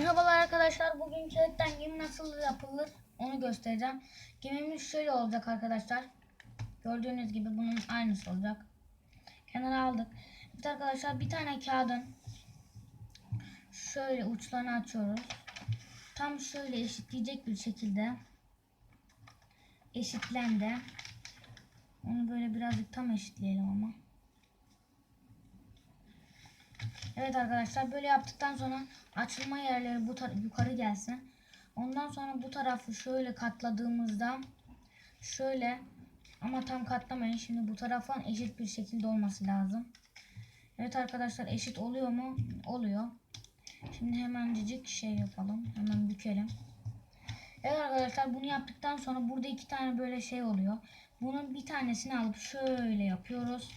Merhabalar arkadaşlar. Bugün kağıttan gemi nasıl yapılır onu göstereceğim. Gemimiz şöyle olacak arkadaşlar. Gördüğünüz gibi bunun aynısı olacak. Kenara aldık. Evet arkadaşlar bir tane kağıdın şöyle uçlarını açıyoruz. Tam şöyle eşitleyecek bir şekilde eşitlendi. Onu böyle birazcık tam eşitleyelim ama. Evet arkadaşlar böyle yaptıktan sonra açılma yerleri bu yukarı gelsin. Ondan sonra bu tarafı şöyle katladığımızda şöyle ama tam katlamayın. Şimdi bu tarafın eşit bir şekilde olması lazım. Evet arkadaşlar eşit oluyor mu? Oluyor. Şimdi hemencik şey yapalım. Hemen bükelim. Evet arkadaşlar bunu yaptıktan sonra burada iki tane böyle şey oluyor. Bunun bir tanesini alıp şöyle yapıyoruz.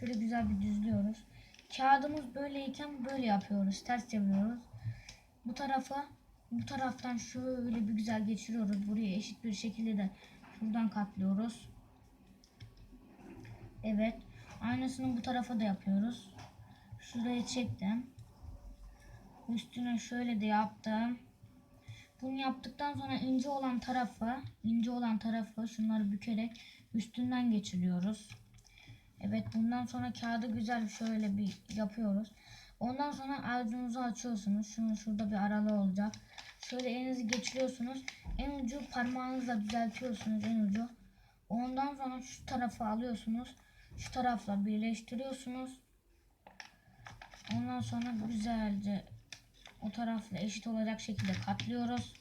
Şöyle güzel bir düzlüyoruz. Kağıdımız böyleyken böyle yapıyoruz. Ters çeviriyoruz. Bu tarafa bu taraftan şöyle bir güzel geçiriyoruz. Buraya eşit bir şekilde de şuradan katlıyoruz. Evet. Aynısını bu tarafa da yapıyoruz. Şuraya çektim. Üstüne şöyle de yaptım. Bunu yaptıktan sonra ince olan tarafı, ince olan tarafı şunları bükerek üstünden geçiriyoruz. Evet bundan sonra kağıdı güzel şöyle bir yapıyoruz. Ondan sonra avucunuzu açıyorsunuz. Şunun şurada bir aralığı olacak. Şöyle elinizi geçiriyorsunuz. En ucu parmağınızla düzeltiyorsunuz en ucu. Ondan sonra şu tarafı alıyorsunuz. Şu tarafla birleştiriyorsunuz. Ondan sonra güzelce o tarafla eşit olacak şekilde katlıyoruz.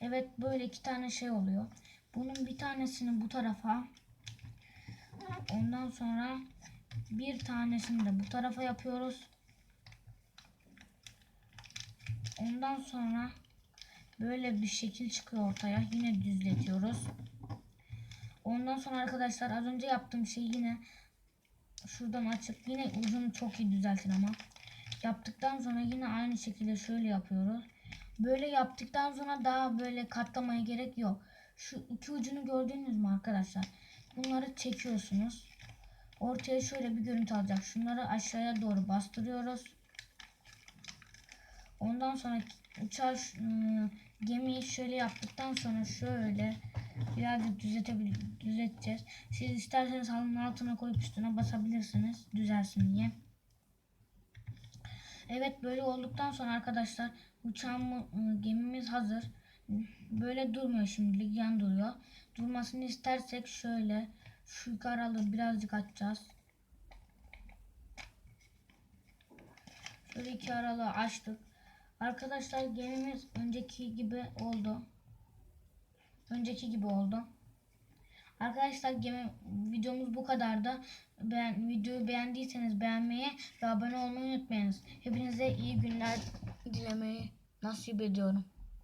Evet böyle iki tane şey oluyor. Bunun bir tanesini bu tarafa Ondan sonra bir tanesini de bu tarafa yapıyoruz. Ondan sonra böyle bir şekil çıkıyor ortaya. Yine düzletiyoruz. Ondan sonra arkadaşlar az önce yaptığım şey yine şuradan açıp yine ucunu çok iyi düzeltin ama. Yaptıktan sonra yine aynı şekilde şöyle yapıyoruz. Böyle yaptıktan sonra daha böyle katlamaya gerek yok. Şu iki ucunu gördünüz mü arkadaşlar? Bunları çekiyorsunuz. Ortaya şöyle bir görüntü alacak. Şunları aşağıya doğru bastırıyoruz. Ondan sonra uçağı ıı, gemiyi şöyle yaptıktan sonra şöyle birazcık düzeltebil düzelteceğiz. Siz isterseniz halının altına koyup üstüne basabilirsiniz düzelsin diye. Evet böyle olduktan sonra arkadaşlar uçağımız gemimiz hazır. Böyle durmuyor şimdilik yan duruyor. Durmasını istersek şöyle şu yukarı birazcık açacağız. Şöyle iki aralığı açtık. Arkadaşlar gemimiz önceki gibi oldu. Önceki gibi oldu. Arkadaşlar gemi videomuz bu kadardı. Ben videoyu beğendiyseniz beğenmeyi ve abone olmayı unutmayınız. Hepinize iyi günler dilemeyi nasip ediyorum.